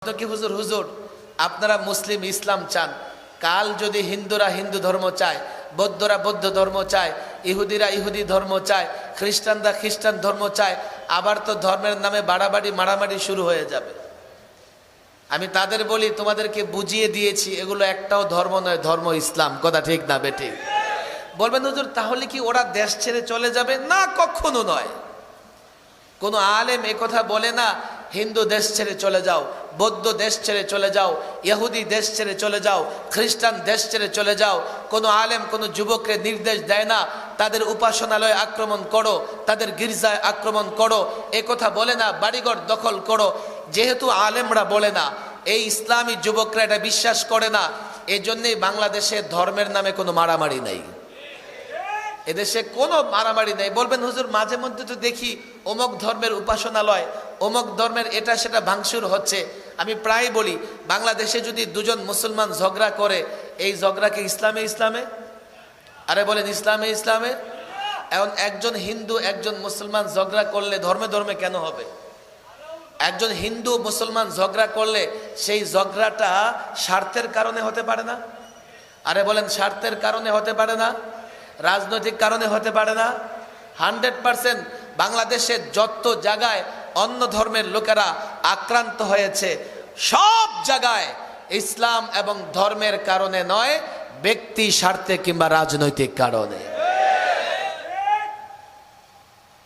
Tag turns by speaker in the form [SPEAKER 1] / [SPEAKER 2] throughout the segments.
[SPEAKER 1] কি হুজুর? হুজুর, আপনারা মুসলিম ইসলাম চান। কাল যদি হিন্দুরা হিন্দু ধর্ম চায়, বৌদ্ধরা বৌদ্ধ ধর্ম চায়, ইহুদিরা ইহুদি ধর্ম চায়, খ্রিস্টানরা খ্রিস্টান ধর্ম চায়, আবার তো ধর্মের নামে বাড়াবাড়ি, মারামারি শুরু হয়ে যাবে। আমি তাদের বলি, তোমাদেরকে বুঝিয়ে দিয়েছি, এগুলো একটাও ধর্ম নয়, ধর্ম ইসলাম। কথা ঠিক না বেটি বলবেন, হুজুর, তাহলে কি ওরা দেশ ছেড়ে চলে যাবে? না, কখনো নয়। কোনো আলেম কথা বলে না হিন্দু দেশ ছেড়ে চলে যাও, বৌদ্ধ দেশ ছেড়ে চলে যাও, ইহুদি দেশ ছেড়ে চলে যাও, খ্রিস্টান দেশ ছেড়ে চলে যাও, কোনো আলেম, কোনো যুবককে নির্দেশ দেয় না, তাদের উপাসনালয়ে আক্রমণ করো, তাদের গির্জায় আক্রমণ করো, এ কথা বলে না, বাড়িঘর দখল করো, যেহেতু আলেমরা বলে না, এই ইসলামী যুবকরা এটা বিশ্বাস করে না এই জন্যেই বাংলাদেশে ধর্মের নামে কোনো মারামারি নেই। এদেশে কোনো মারামারি নেই। বলবেন, হুজুর, মাঝে মধ্যে তো দেখি অমুক ধর্মের উপাসনালয়, অমুক ধর্মের এটা সেটা ভাঙচুর হচ্ছে। আমি প্রায় বলি, বাংলাদেশে যদি দুজন মুসলমান ঝগড়া করে, এই ঝগড়াকে ইসলামে ইসলামে? আরে বলেন, ইসলামে ইসলামে? এখন একজন হিন্দু, একজন মুসলমান ঝগড়া করলে ধর্মে ধর্মে কেন হবে? একজন হিন্দু মুসলমান ঝগড়া করলে সেই ঝগড়াটা স্বার্থের কারণে হতে পারে না? আরে বলেন, স্বার্থের কারণে হতে পারে না? রাজনৈতিক কারণে হতে পারে না। হান্ড্রেড পারসেন্ট বাংলাদেশের যত জায়গায় অন্য ধর্মের লোকেরা আক্রান্ত হয়েছে, সব জায়গায় ইসলাম এবং ধর্মের কারণে নয়, ব্যক্তি স্বার্থে কিংবা রাজনৈতিক কারণে।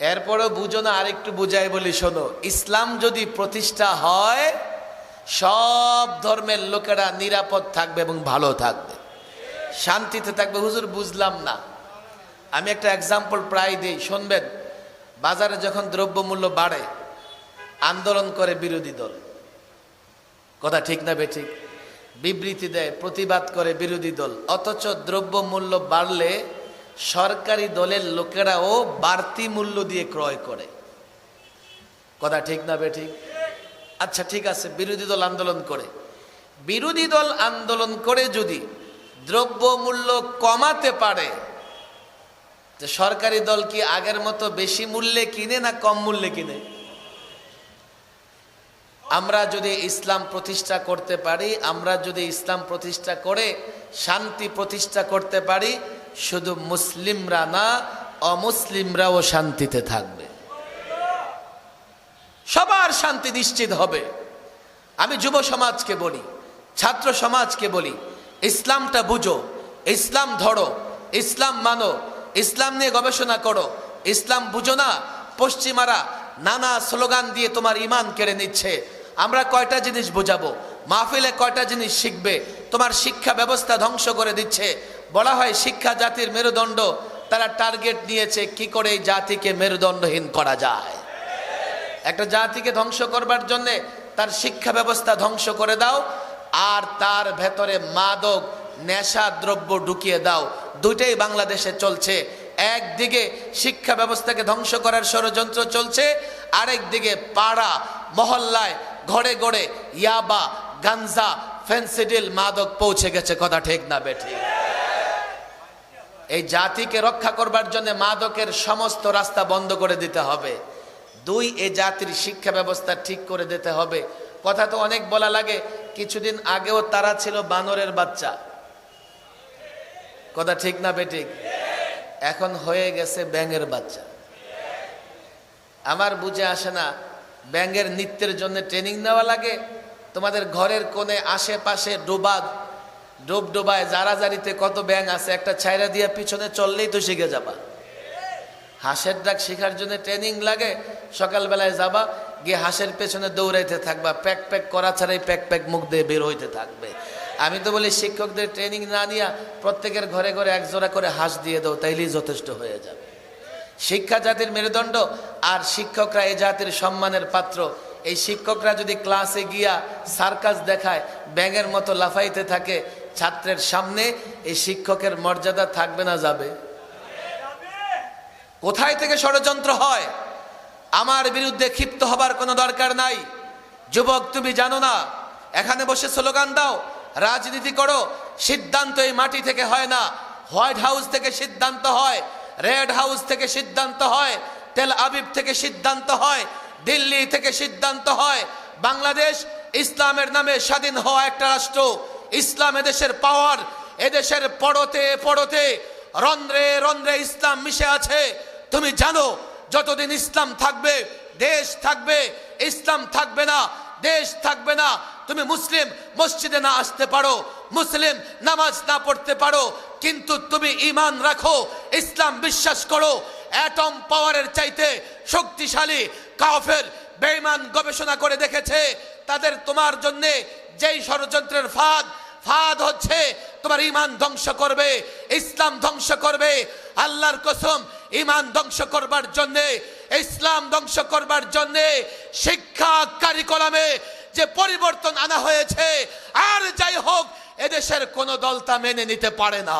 [SPEAKER 1] এরপরেও বুঝো না, আরেকটু বুঝাই বলি, শোনো, ইসলাম যদি প্রতিষ্ঠা হয়, সব ধর্মের লোকেরা নিরাপদ থাকবে এবং ভালো থাকবে। শান্তিতে থাকবে। হুজুর, বুঝলাম না। আমি একটা এক্সাম্পল প্রায় দিই, শুনবেন। বাজারে যখন দ্রব্যমূল্য বাড়ে, আন্দোলন করে বিরোধী দল। কথা ঠিক না বে ঠিক বিবৃতি দেয়, প্রতিবাদ করে বিরোধী দল। অথচ দ্রব্যমূল্য বাড়লে সরকারি দলের লোকেরাও বাড়তি মূল্য দিয়ে ক্রয় করে। কথা ঠিক না বে ঠিক আচ্ছা ঠিক আছে, বিরোধী দল আন্দোলন করে। বিরোধী দল আন্দোলন করে যদি দ্রব্যমূল্য কমাতে পারে তো সরকারি দল কি আগের মতো বেশি মূল্যে কিনে না কম মূল্যে কিনে? আমরা যদি ইসলাম প্রতিষ্ঠা করতে পারি, আমরা যদি ইসলাম প্রতিষ্ঠা করে শান্তি প্রতিষ্ঠা করতে পারি, শুধু মুসলিমরা না, অমুসলিমরাও শান্তিতে থাকবে। সবার শান্তি নিশ্চিত হবে। আমি যুব সমাজকে বলি, ছাত্র সমাজকে বলি, ইসলামটা বুঝো, ইসলাম ধরো, ইসলাম মানো ইসলাম নিয়ে গবেষণা করো। ইসলাম বুঝো না, পশ্চিমারা নানা স্লোগান দিয়ে তোমার ইমান কেড়ে নিচ্ছে। আমরা কয়টা জিনিস বোঝাবো? মাহফিলে কয়টা জিনিস শিখবে? তোমার শিক্ষা ব্যবস্থা ধ্বংস করে দিচ্ছে। বলা হয় শিক্ষা জাতির মেরুদণ্ড, তারা টার্গেট নিয়েছে কি করে এই জাতিকে মেরুদণ্ডহীন করা যায়। একটা জাতিকে ধ্বংস করবার জন্যে তার শিক্ষা ব্যবস্থা ধ্বংস করে দাও, আর তার ভেতরে মাদক, নেশা দ্রব্য ঢুকিয়ে দাও। দুইটাই বাংলাদেশে চলছে। একদিকে শিক্ষা ব্যবস্থাকে ধ্বংস করার ষড়যন্ত্র চলছে আরেক দিকে পাড়া, মহল্লায় ঘরে ঘরে ইয়াবা, গাঞ্জা, ফেন্সিডিল, মাদক পৌঁছে গেছে, কথা ঠিক না বেঠি। এই জাতিকে রক্ষা করবার জন্য মাদকের সমস্ত রাস্তা বন্ধ করে দিতে হবে। দুই, এ জাতির শিক্ষা ব্যবস্থা ঠিক করে দিতে হবে। কথা তো অনেক বলা লাগে, কিছুদিন আগেও তারা ছিল বানরের বাচ্চা। কথা ঠিক না বেঠিক? এখন হয়ে গেছে ব্যাঙের বাচ্চা। আমার বুঝে আসে না, ব্যাঙের নৃত্যের জন্য ট্রেনিং নেওয়া লাগে, তোমাদের ঘরের কোণে আশেপাশে ডোবা, ডোব ডোবায় জারাজারিতে কত ব্যাঙ আছে, একটা ছাইরা দিয়ে পিছনে চললেই তো শিখে যাবা। হাঁসের ডাক শেখার জন্য ট্রেনিং লাগে, সকালবেলায় যাবা, গিয়ে হাঁসের পেছনে দৌড়াইতে থাকবা, প্যাক প্যাক করা ছাড়াই প্যাক প্যাক মুখ দিয়ে বের হইতে থাকবে। আমি তো বলি শিক্ষকদের ট্রেনিং না নিয়ে প্রত্যেকের ঘরে ঘরে এক জোড়া করে হাঁস দিয়ে দাও, তাইলেই যথেষ্ট হয়ে যাবে। শিক্ষা জাতির মেরুদণ্ড আর শিক্ষকরা এই জাতির সম্মানের পাত্র। এই শিক্ষকরা যদি ক্লাসে গিয়া সার্কাস দেখায়, ব্যাঙের মতো লাফাইতে থাকে ছাত্রের সামনে, এই শিক্ষকের মর্যাদা থাকবে না, যাবে। কোথায় থেকে ষড়যন্ত্র হয়? আমার বিরুদ্ধে ক্ষিপ্ত হবার কোনো দরকার নাই। যুবক, তুমি জানো না, এখানে বসে স্লোগান দাও রাজনীতি করো, সিদ্ধান্ত এই মাটি থেকে হয় না। হোয়াইট হাউস থেকে সিদ্ধান্ত হয়, রেড হাউস থেকে সিদ্ধান্ত হয়, তেল আবিব থেকে সিদ্ধান্ত হয়, দিল্লি থেকে সিদ্ধান্ত হয়। বাংলাদেশ ইসলামের নামে স্বাধীন হওয়া একটা রাষ্ট্র। ইসলাম এদেশের পাওয়ার, এদেশের পড়তে পড়তে রন্ধ্রে রন্ধ্রে ইসলাম মিশে আছে। তুমি জানো, যতদিন ইসলাম থাকবে, দেশ থাকবে, ইসলাম থাকবে না। দেশ থাকবে না। তুমি মুসলিম, মসজিদে না আসতে পারো। মুসলিম নামাজ না পড়তে পারো। কিন্তু তুমি ইমান রাখো, ইসলাম বিশ্বাস করো। অ্যাটম পাওয়ারের চাইতে শক্তিশালী কাফের বেঈমান গবেষণা করে দেখেছে, তাদের তোমার জন্যে যেই ষড়যন্ত্রের ফাঁদ ফাঁদ হচ্ছে তোমার ইমান ধ্বংস করবে, ইসলাম ধ্বংস করবে। আল্লাহর কসম ইমান ধ্বংস করবার জন্যে ইসলাম ধ্বংস করবার জন্যে শিক্ষা কারিকুলামে যে পরিবর্তন আনা হয়েছে, আর যাই হোক, এদেশের কোন দল তা মেনে নিতে পারে না।